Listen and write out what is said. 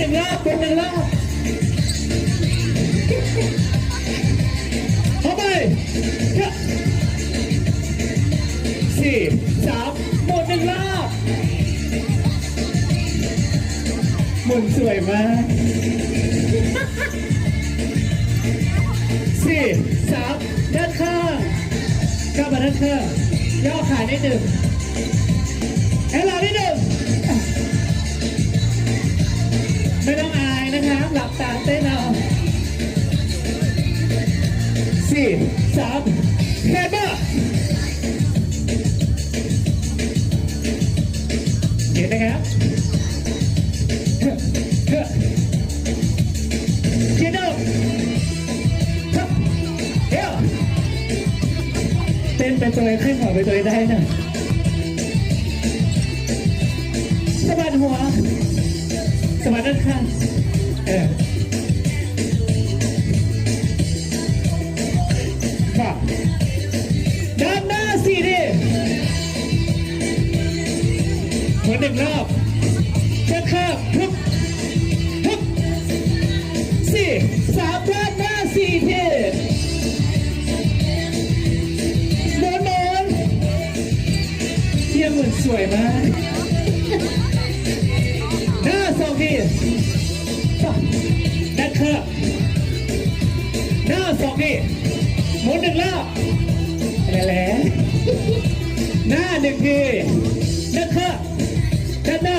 นึ่งรอบหมุนหนึ่งรอบเข้าไปสี่สามหมุนหนึ่งรอบหมุนสวยมากสี่สามด้านข้างกลับมาด้านข้างย่อขานิดหนึ่ง สี่สามแค่บ้าเห็นนะครับเฮ้อเฮ้อเขียนเอาครับเฮ้ยเต้นเป็นตัวเองขึ้นหัวเป็นตัวเองได้นะสะบัดหัวสวัสดีค่ะเออ รอบเช็คข้าฮึบฮึบสี่สามด้านหน้าสี่เทีหมุนหมุนเยี่ยมเหมือนสวยมากหน้าสองทีด้านข้างหน้าสองทีหมุนหนึ่งรอบแล้วหละหน้าหนึ่งทีด้านข้างด้าน